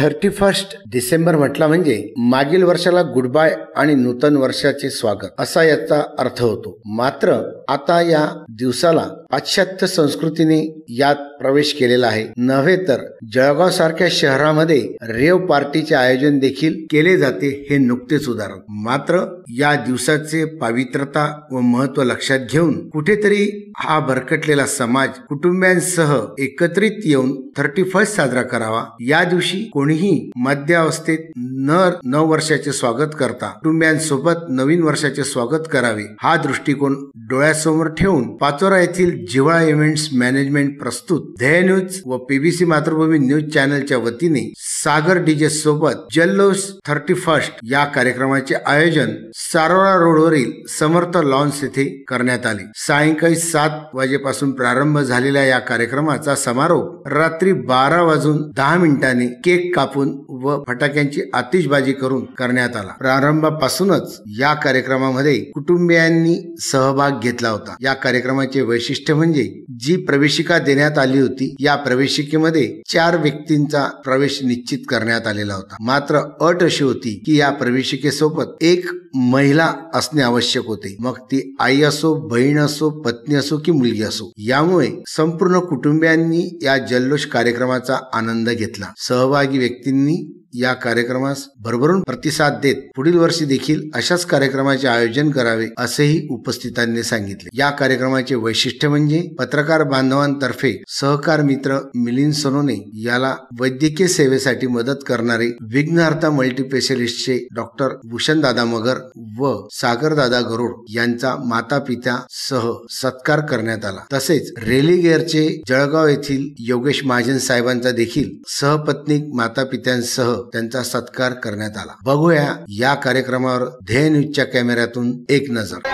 Thirty first December म्हटला म्हणजे मागील वर्षाला गुड बाय आणि नूतन वर्षाचे स्वागत असा याचा अर्थ होतो. मात्र आता या दिवसाला पाश्चात्य संस्कृतीने यात प्रवेश केलेला आहे. नव्हे तर जळगाव सारख्या शहरामध्ये रेव पार्टीचे आयोजन देखील केले जाते हे नुकतेच उदाहरण. मात्र या दिवसाचे पावित्रता व महत्त्व लक्षात घेऊन कुठेतरी हा भरकटलेला समाज कुटुंबियांसह एकत्रित येऊन थर्टी फर्स्ट साजरा करावा. या दिवशी कोणीही मध्यावस्थेत न नव वर्षाचे स्वागत करता कुटुंबियांसोबत नवीन वर्षाचे स्वागत करावे हा दृष्टिकोन डोळ्यासमोर ठेवून पाचोरा येथील जिव्हाळा इव्हेंट्स मॅनेजमेंट प्रस्तुत ध्येय न्यूज व पीबीसी मातृभूमी न्यूज चॅनलच्या वतीने सागर डीजे सोबत जल्लोष थर्टी फर्स्ट या कार्यक्रमाचे आयोजन सारोळा रोडवरील समर्थ लॉन्स येथे करण्यात आले. सायंकाळी सात वाजेपासून प्रारंभ झालेल्या या कार्यक्रमाचा समारोप रात्री बारा वाजून दहा मिनिटांनी केक कापून व फटाक्यांची आतिषबाजी करून करण्यात आला. प्रारंभापासूनच या कार्यक्रमामध्ये कुटुंबियांनी सहभाग घेतला होता. या कार्यक्रमाचे वैशिष्ट्य म्हणजे जी प्रवेशिका देण्यात आली होती. या प्रवेशिकेमध्ये चार व्यक्तींचा प्रवेश निश्चित करण्यात आलेला होता. मात्र अट अशी होती की या प्रवेशिकेसोबत एक महिला असणे आवश्यक होते. मग ती आई असो बहीण असो पत्नी असो की मुलगी असो यामुळे संपूर्ण कुटुंबियांनी या जल्लोष कार्यक्रमाचा आनंद घेतला. सहभागी व्यक्तींनी या कार्यक्रमास भरभरून प्रतिसाद देत पुढील वर्षी देखील अशाच कार्यक्रमाचे आयोजन करावे असेही उपस्थितांनी सांगितले. या कार्यक्रमाचे वैशिष्ट्य म्हणजे पत्रकार बांधवांतर्फे सहकार मित्र मिलिंद सोनोने याला वैद्यकीय सेवेसाठी मदत करणारे विघ्नहर्ता मल्टीस्पेशलिस्टचे डॉक्टर भूषण दादा मगर व सागर दादा गरुड यांचा माता पित्या सह सत्कार करण्यात आला. तसेच रेलिगेअरचे जळगाव येथील योगेश महाजन साहेबांचा देखील सहपत्नीक माता पित्यांसह त्यांचा सत्कार करण्यात आला. बघूया या कार्यक्रमावर ध्येय न्यूजच्या कॅमेऱ्यातून एक नजर.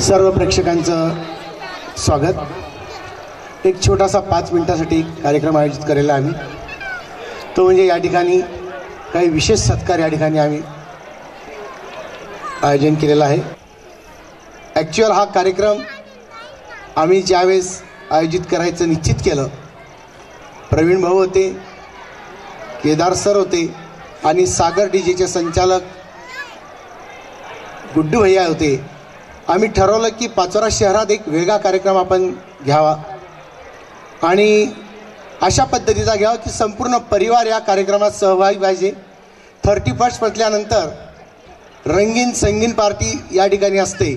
सर्व प्रेक्षकांचं स्वागत. एक छोटासा पाच मिनिटासाठी कार्यक्रम आयोजित करेला आम्ही. तो म्हणजे या ठिकाणी काही विशेष सत्कार या ठिकाणी आम्ही आयोजन केलेला आहे. ॲक्च्युअल हा कार्यक्रम आम्ही ज्यावेळेस आयोजित करायचं निश्चित केलं प्रवीण भाऊ होते केदार सर होते आणि सागर डी जेचे संचालक गुड्डू भैया होते. आम्ही ठरवलं की पाचोरा शहरात एक वेगळा कार्यक्रम आपण घ्यावा. आणि अशा पद्धतीचा घ्यावा की संपूर्ण परिवार या कार्यक्रमात सहभागी पाहिजे. थर्टी फर्स्ट म्हटल्यानंतर रंगीन संगीन पार्टी या ठिकाणी असते.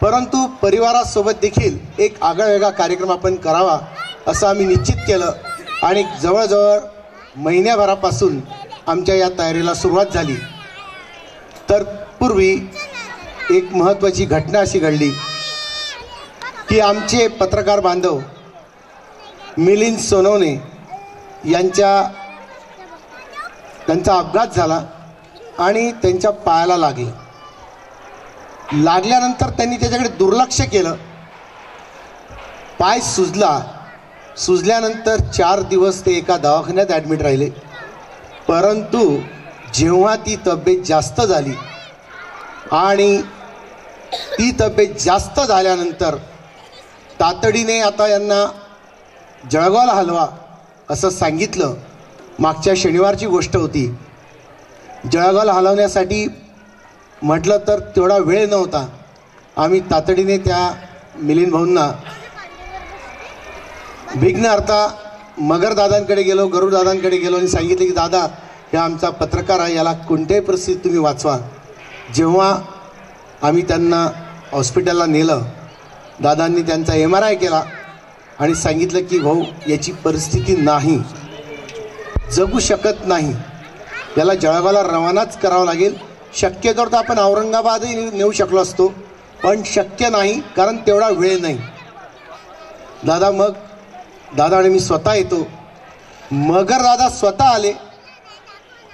परंतु परिवारासोबत देखील एक आगळावेगळा कार्यक्रम आपण करावा असं आम्ही निश्चित केलं. आणि जवळजवळ महिन्याभरापासून आमच्या या तयारीला सुरुवात झाली. तर पूर्वी एक महत्त्वाची घटना अशी घडली की आमचे पत्रकार बांधव मिलिंद सोनवणे यांच्या त्यांचा अपघात झाला आणि त्यांच्या पायाला लागलं. लागल्यानंतर त्यांनी त्याच्याकडे दुर्लक्ष केलं. पाय सुजला. सुजल्यानंतर चार दिवस ते एका दवाखान्यात ॲडमिट राहिले. परंतु जेव्हा ती तब्येत जास्त झाली आणि ती तब्येत जास्त झाल्यानंतर तातडीने आता यांना जळगावला हलवा असं सांगितलं. मागच्या शनिवारची गोष्ट होती. जळगावला हलवण्यासाठी म्हटलं तर तेवढा वेळ नव्हता. आम्ही तातडीने त्या मिलिंद भाऊंना विघ्न मगरदादांकडे गेलो गरुडदादांकडे गेलो आणि सांगितले की दादा हे आमचा पत्रकार आहे याला कोणत्याही परिस्थितीत तुम्ही वाचवा. जेव्हा आम्ही त्यांना हॉस्पिटलला नेलं दादांनी त्यांचा एम आर आय केला आणि सांगितलं की भाऊ याची परिस्थिती नाही जगू शकत नाही. याला जळगावला रवानाच करावं लागेल. शक्यतो तर आपण औरंगाबादही नेऊ शकलो असतो पण शक्य नाही कारण तेवढा वेळ नाही. दादा मग दादा आणि मी स्वतः येतो. मगर दादा स्वतः आले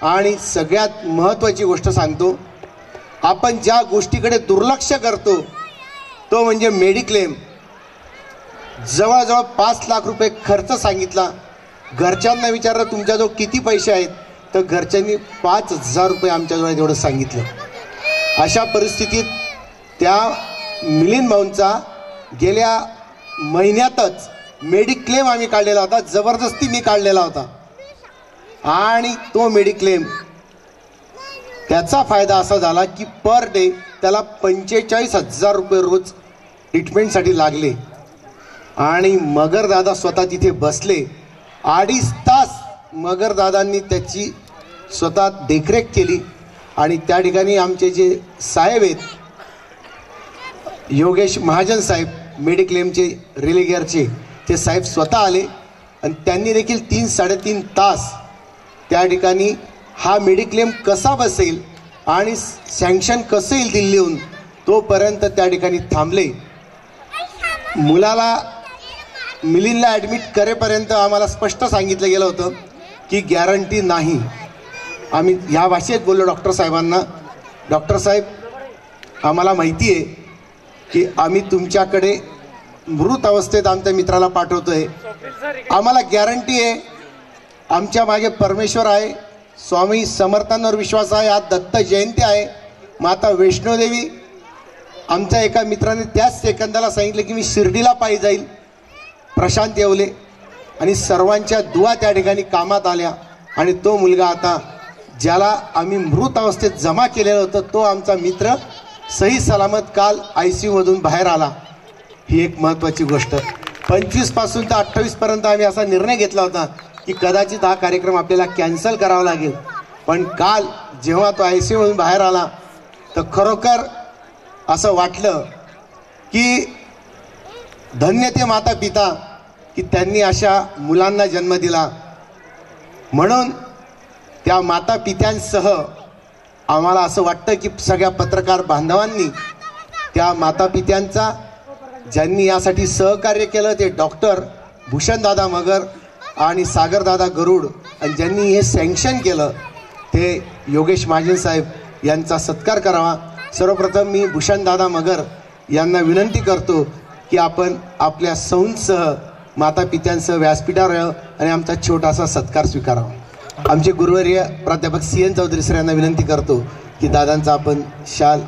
आणि सगळ्यात महत्त्वाची गोष्ट सांगतो. आपण ज्या गोष्टीकडे दुर्लक्ष करतो तो म्हणजे मेडिक्लेम. जवळजवळ पाच लाख रुपये खर्च सांगितला. घरच्यांना विचारलं तुमच्याजवळ किती पैसे आहेत? तर घरच्यांनी पाच हजार रुपये आमच्याजवळ तेवढं सांगितलं. अशा परिस्थितीत त्या मिलिंद भाऊंचा गेल्या महिन्यातच मेडिक्लेम आम्ही काढलेला होता जबरदस्ती मी काढलेला होता. आणि तो मेडिक्लेम त्याचा फायदा असा झाला की पर डे त्याला पंचेचाळीस हजार रुपये रोज ट्रीटमेंटसाठी लागले. आणि मगरदादा स्वतः तिथे बसले. अडीच तास मगरदादांनी त्याची स्वतः देखरेख केली. आणि त्या ठिकाणी आमचे जे साहेब आहेत योगेश महाजन साहेब मेडिक्लेमचे रिलिगियरचे ते साहेब स्वतः आले आणि त्यांनी देखील तीन साडेतीन तास त्या ठिकाणी हा मेडिक्लेम कसा बसेल आणि सँक्शन कसं येईल दिल्लीहून तोपर्यंत त्या ठिकाणी थांबले. मुलाला मिलिंदला ॲडमिट करेपर्यंत आम्हाला स्पष्ट सांगितलं गेलं होतं की गॅरंटी नाही. आम्ही ह्या भाषेत बोललो डॉक्टर साहेबांना. डॉक्टर साहेब आम्हाला माहिती आहे की आम्ही तुमच्याकडे मृत अवस्थेत आमच्या मित्राला पाठवतोय. आम्हाला गॅरंटी आहे आमच्या मागे परमेश्वर आहे स्वामी समर्थांवर विश्वास आहे आज दत्त जयंती आहे. माता वैष्णोदेवी आमच्या एका मित्राने त्याच सेकंदाला सांगितलं की मी शिर्डीला पायी जाईल. प्रशांत येवले आणि सर्वांच्या दुवा त्या ठिकाणी कामात आल्या आणि तो मुलगा आता ज्याला आम्ही मृत अवस्थेत जमा केलेलं होतं तो आमचा मित्र सही सलामत काल आय सी यूमधून बाहेर आला. ही एक महत्त्वाची गोष्ट. पंचवीसपासून तर अठ्ठावीसपर्यंत आम्ही असा निर्णय घेतला होता की कदाचित हा कार्यक्रम आपल्याला कॅन्सल करावा लागेल. पण काल जेव्हा तो आय सी यूमधून बाहेर आला तर खरोखर असं वाटलं की धन्य ते माता पिता की त्यांनी अशा मुलांना जन्म दिला. म्हणून त्या माता पित्यांसह आम्हाला असं वाटतं की सगळ्या पत्रकार बांधवांनी त्या माता पित्यांचा ज्यांनी यासाठी सहकार्य केलं ते डॉक्टर भूषणदादा मगर आणि सागरदादा गरुड. आणि ज्यांनी हे सँक्शन केलं ते योगेश महाजन साहेब यांचा सत्कार करावा. सर्वप्रथम मी भूषणदादा मगर यांना विनंती करतो की आपण आपल्या सौंसह माता पित्यांसह व्यासपीठावर यावं आणि आमचा छोटासा सत्कार स्वीकारावा. आमचे गुरुवर्य प्राध्यापक सी एन चौधरी सर यांना विनंती करतो की दादांचा आपण शाल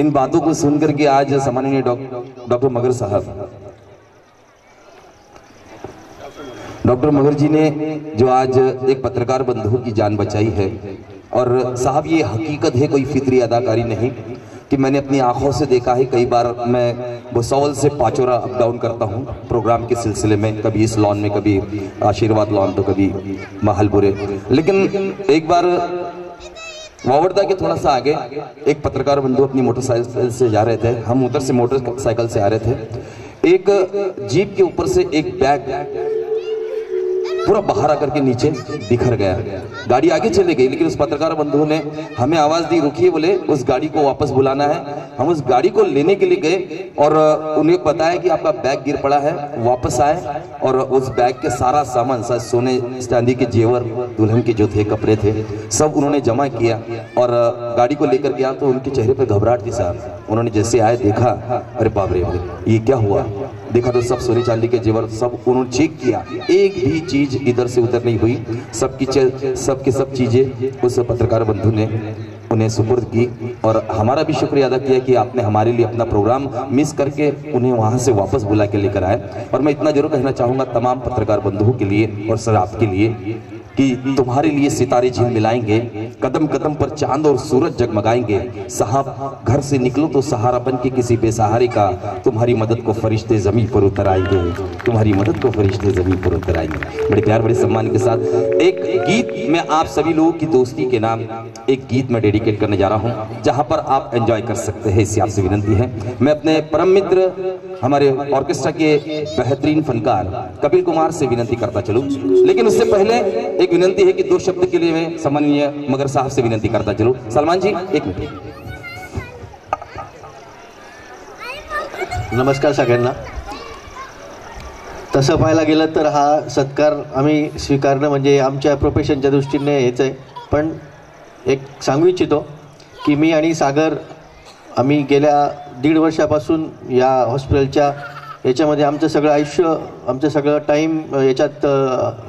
इन बातों को सुनकर के आज सम्माननीय डॉक्टर मगर साहब। डॉक्टर मगर जी ने जो आज एक पत्रकार बंधु की जान बचाई है, और साहब ये हकीकत है, कोई फितरी अदाकारी नहीं, कि मैंने अपनी आँखों से देखा है, कई बार मैं भुसौल से पाचोरा अप डाउन करता हूँ प्रोग्राम के सिलसिले में, कभी इस लॉन में, कभी आशीर्वाद लॉन तो कभी महलपुरे। लेकिन एक बार वावड़दा के थोड़ा सा आगे एक पत्रकार बंधु अपनी मोटरसाइकिल से जा रहे थे। हम उधर से मोटरसाइकिल से आ रहे थे। एक जीप के ऊपर से एक बैग पूरा बाहर आकर के नीचे बिखर गया। गाड़ी आगे चले गई, लेकिन उस पत्रकार बंधु ने हमें आवाज़ दी, रुकिए, बोले, उस गाड़ी को वापस बुलाना है। हम उस गाड़ी को लेने के लिए गए और उन्हें बताया कि आपका बैग गिर पड़ा है, वापस आए और उस बैग के सारा सामान, सा सोने चांदी के जेवर, दुल्हन के जो थे, कपड़े थे, सब उन्होंने जमा किया और गाड़ी को लेकर गया तो उनके चेहरे पर घबराहट थी, साहब। उन्होंने जैसे आए देखा, अरे बाबरे ये क्या हुआ? देखा तो सब सोने चांदी के जेवर सब उन्होंने चेक किया। एक भी चीज़ इधर से उधर नहीं हुई। सबकी सबकी सब चीज़ें उस पत्रकार बंधु ने उन्हें सुपुर्द की और हमारा भी शुक्रिया अदा किया कि आपने हमारे लिए अपना प्रोग्राम मिस करके उन्हें वहाँ से वापस बुला के लेकर आए। और मैं इतना ज़रूर कहना चाहूँगा तमाम पत्रकार बंधुओं के लिए और सर आपके लिए कि तुम्हारे लिए सितारे झिल मिलाएँगे कदम कदम पर चाँद और सूरज जगमगाएँगे। साहब, घर से निकलो तो सहारा बन के किसी बेसहारे का तुम्हारी मदद को फरिश्ते ज़मीन पर उतर आएँगे। तुम्हारी मदद को फरिश्ते ज़मीन पर उतर आएँगे। बड़े प्यार, बड़े सम्मान के साथ एक गीत मैं आप सभी लोगों की दोस्ती के नाम एक गीत मैं डेडिकेट करने जा रहा हूँ, जहाँ पर आप एंजॉय कर सकते हैं। इससे आपसे विनंती है, मैं अपने परम मित्र, हमारे ऑर्केस्ट्रा के बेहतरीन फनकार कपिल कुमार से विनंती करता चलूँ। लेकिन उससे पहले एक विनंती है कि दो शब्द के लिए मैं सम्माननीय मगर साहब से विनंती करता जरूर सलमान जी एक मिनट। नमस्कार सगळ्यांना। तसं पाहायला गेलं तर हा सत्कार आम्ही स्वीकारणं म्हणजे आमच्या प्रोफेशनच्या दृष्टीने हेच आहे. पण एक सांगू इच्छितो की मी आणि सागर आम्ही गेल्या दीड वर्षापासून या हॉस्पिटलच्या याच्यामध्ये आमचं सगळं आयुष्य आमचं सगळं टाईम याच्यात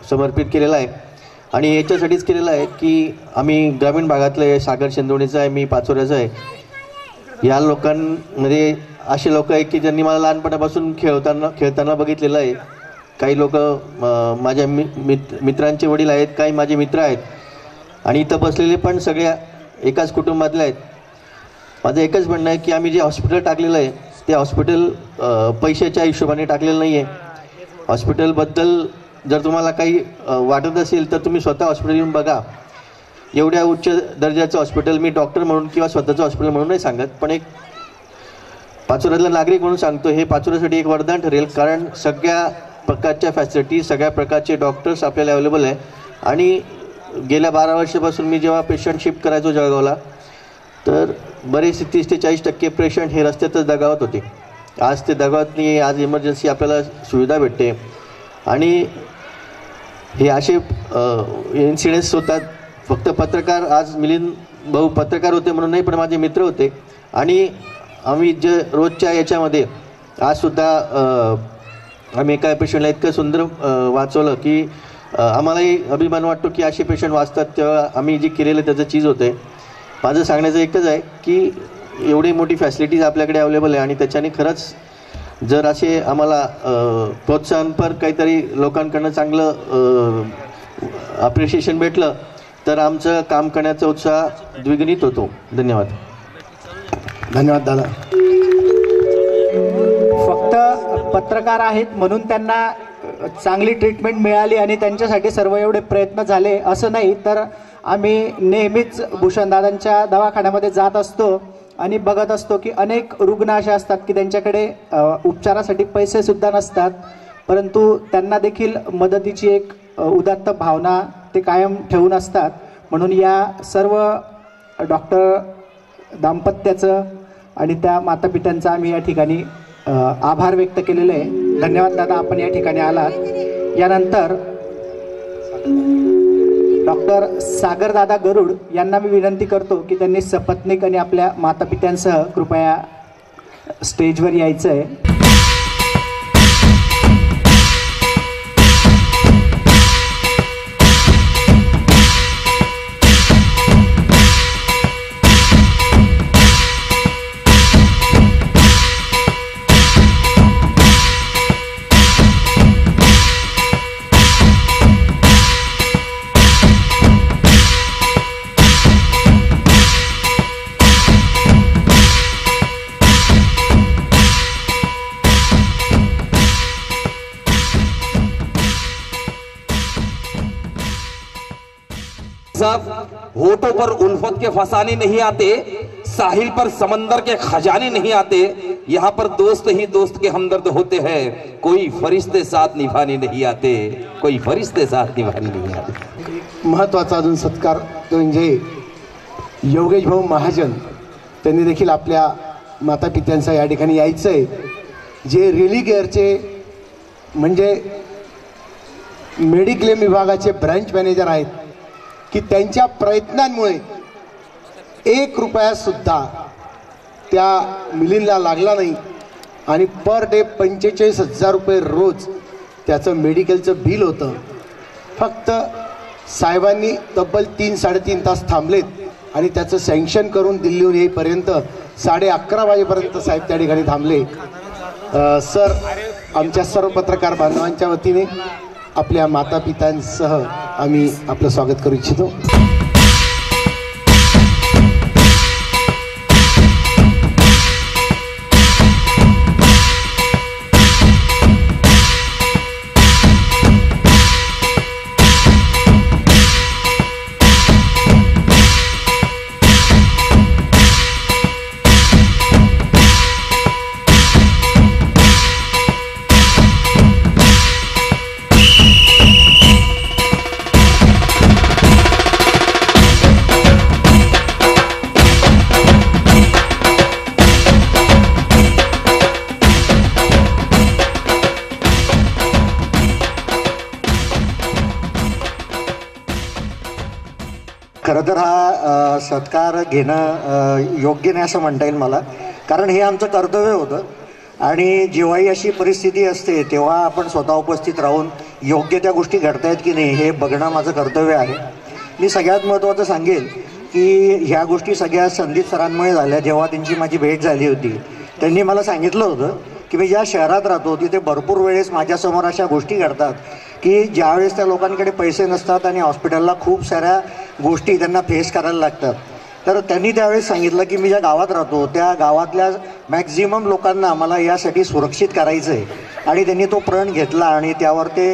समर्पित केलेलं आहे. आणि याच्यासाठीच केलेलं आहे की आम्ही ग्रामीण भागातले सागर शेंदोणीचं आहे मी पाचोऱ्याचं आहे. या लोकांमध्ये असे लोक आहेत की ज्यांनी मला लहानपणापासून खेळताना खेळताना बघितलेलं आहे. काही लोक माझ्या मि मित मित्रांचे वडील आहेत काही माझे मित्र आहेत. आणि इथं बसलेले पण सगळ्या एकाच कुटुंबातले आहेत. माझं एकच म्हणणं आहे की आम्ही जे हॉस्पिटल टाकलेलं आहे ते हॉस्पिटल पैशाच्या हिशोबाने टाकलेलं नाही आहे हॉस्पिटलबद्दल जर तुम्हाला काही वाटत असेल तर तुम्ही स्वतः हॉस्पिटल येऊन बघा. एवढ्या उच्च दर्जाचं हॉस्पिटल मी डॉक्टर म्हणून किंवा स्वतःचं हॉस्पिटल म्हणून नाही सांगत पण एक पाचोऱ्यातला नागरिक म्हणून सांगतो हे पाचोऱ्यासाठी एक वरदान ठरेल कारण सगळ्या प्रकारच्या फॅसिलिटी सगळ्या प्रकारचे डॉक्टर्स आपल्याला अवेलेबल आहे. आणि गेल्या बारा वर्षापासून मी जेव्हा पेशंट शिफ्ट करायचो जळगावला तर बरेचसे तीस ते चाळीस टक्के पेशंट हे रस्त्यातच दगावत होते. आज ते दगावत नाही आज इमर्जन्सी आपल्याला सुविधा भेटते. आणि हे असे इन्सिडेंट्स होतात. फक्त पत्रकार आज मिलिंद भाऊ पत्रकार होते म्हणून नाही पण माझे मित्र होते. आणि आम्ही जे रोजच्या याच्यामध्ये आजसुद्धा आम्ही एका पेशंटला इतकं सुंदर वाचवलं की आम्हालाही अभिमान वाटतो की असे पेशंट वाचतात. तेव्हा आम्ही जे केलेलं त्याचं चीज होते माझं सांगण्याचं एकच आहे की एवढी मोठी फॅसिलिटीज आपल्याकडे अवेलेबल आहे आणि त्याच्याने खरंच जर असे आम्हाला प्रोत्साहनपर काहीतरी लोकांकडनं चांगलं अप्रिशिएशन भेटलं तर आमचं काम करण्याचा उत्साह द्विगुणित होतो. धन्यवाद. धन्यवाद दादा. फक्त पत्रकार आहेत म्हणून त्यांना चांगली ट्रीटमेंट मिळाली आणि त्यांच्यासाठी सर्व एवढे प्रयत्न झाले असं नाही तर आम्ही नेहमीच भूषणदादांच्या दवाखान्यामध्ये जात असतो. आणि बघत असतो की अनेक रुग्ण असे असतात की त्यांच्याकडे उपचारासाठी पैसे सुद्धा नसतात. परंतु त्यांना देखील मदतीची एक उदात्त भावना ते कायम ठेवून असतात. म्हणून या सर्व डॉक्टर दाम्पत्याचं आणि त्या मातापित्यांचा आम्ही या ठिकाणी आभार व्यक्त केलेले आहे. धन्यवाद दादा आपण या ठिकाणी आलात. यानंतर डॉक्टर सागरदादा गरुड यांना मी विनंती करतो की त्यांनी सपत्नीक आणि आपल्या मातापित्यांसह कृपया स्टेजवर यायचं आहे होठों पर उल्फत के फसाने नहीं आते साहिल पर समंदर के खजाने नहीं आते यहाँ पर दोस्त ही दोस्त के हमदर्द होते हैं। कोई फरिश्ते साथ निभाने नहीं आते कोई फरिश्ते साथ निभाने नहीं आते। महत्त्वाचा अजून सत्कार तो म्हणजे योगेश भाऊ महाजन त्यांनी देखील आपल्या मातापित्यांचा या ठिकाणी यायचं आहे जे रिलीगेअरचे म्हणजे मेडिक्लेम विभागाचे ब्रँच मॅनेजर आहेत की त्यांच्या प्रयत्नांमुळे एक रुपयासुद्धा त्या मिलिंदला लागला नाही. आणि पर डे पंचेचाळीस हजार रुपये रोज त्याचं मेडिकलचं बिल होतं. फक्त साहेबांनी तब्बल तीन साडेतीन तास थांबलेत आणि त्याचं सँक्शन करून दिल्लीहून येईपर्यंत साडे अकरा वाजेपर्यंत साहेब त्या ठिकाणी थांबले. सर आमच्या सर्व पत्रकार बांधवांच्या वतीने आपल्या मातापित्यांसह आम्ही आपलं स्वागत करू इच्छितो. खरं तर हा सत्कार घेणं योग्य नाही असं म्हणता येईल मला. कारण हे आमचं कर्तव्य होतं. आणि जेव्हाही अशी परिस्थिती असते तेव्हा आपण स्वतः उपस्थित राहून योग्य त्या गोष्टी घडतायत की नाही हे बघणं माझं कर्तव्य आहे. मी सगळ्यात महत्त्वाचं सांगेल की ह्या गोष्टी सगळ्या संदीप सरांमुळे झाल्या जेव्हा त्यांची माझी भेट झाली होती. त्यांनी मला सांगितलं होतं की मी ज्या शहरात राहतो तिथे भरपूर वेळेस माझ्यासमोर अशा गोष्टी घडतात. की ज्यावेळेस त्या लोकांकडे पैसे नसतात आणि हॉस्पिटलला खूप साऱ्या गोष्टी त्यांना फेस करायला लागतात तर त्यांनी त्यावेळेस सांगितलं की मी ज्या गावात राहतो त्या गावातल्या मॅक्झिमम लोकांना मला यासाठी सुरक्षित करायचं आहे आणि त्यांनी तो प्रण घेतला आणि त्यावर ते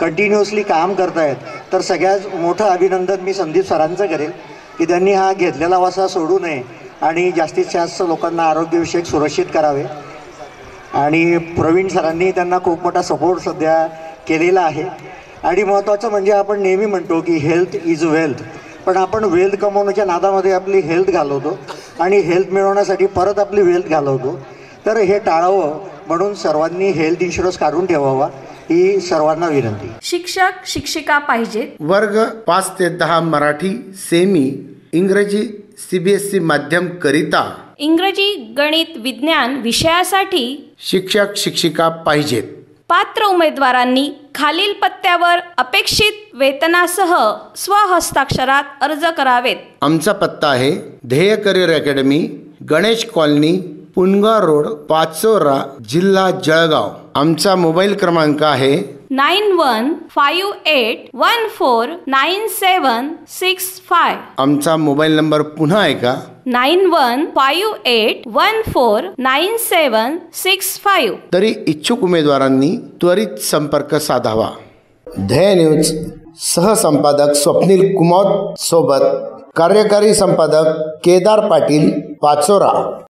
कंटिन्युअसली काम करतायत. तर सगळ्यात मोठं अभिनंदन मी संदीप सरांचं करेल की त्यांनी हा घेतलेला वासा सोडू नये आणि जास्तीत जास्त लोकांना आरोग्यविषयक सुरक्षित करावे. आणि प्रवीण सरांनी त्यांना खूप मोठा सपोर्ट सध्या केलेला आहे. आणि महत्त्वाचं म्हणजे आपण नेहमी म्हणतो की हेल्थ इज वेल्थ पण आपण वेल्थ कमवण्याच्या नादामध्ये आपली हेल्थ घालवतो आणि हेल्थ मिळवण्यासाठी परत आपली वेल्थ घालवतो. तर हे टाळावं म्हणून सर्वांनी हेल्थ इन्शुरन्स काढून ठेवावा ही सर्वांना विनंती. शिक्षक शिक्षिका पाहिजेत. वर्ग पाच ते दहा मराठी सेमी इंग्रजी सीबीएसई माध्यम करिता. इंग्रजी गणित विज्ञान विषयासाठी शिक्षक शिक्षिका पाहिजेत. पात्र उमेदवारांनी खालील पत्त्यावर अपेक्षित वेतनासह स्वहस्ताक्षरात अर्ज करावेत. आमचा पत्ता आहे Dhyey career academy Ganesh colony Punaga road Pachora जिल्हा जळगाव. आमचा मोबाईल क्रमांक आहे nine one five eight one four nine seven six five आमचा मोबाईल नंबर पुन्हा ऐका nine one five eight one four nine seven six five तरी इच्छुक उमेदवारांनी त्वरित संपर्क साधावा ध्येय न्यूज सहसंपादक स्वप्नील कुमार सोबत कार्यकारी संपादक केदार पाटील पाचोरा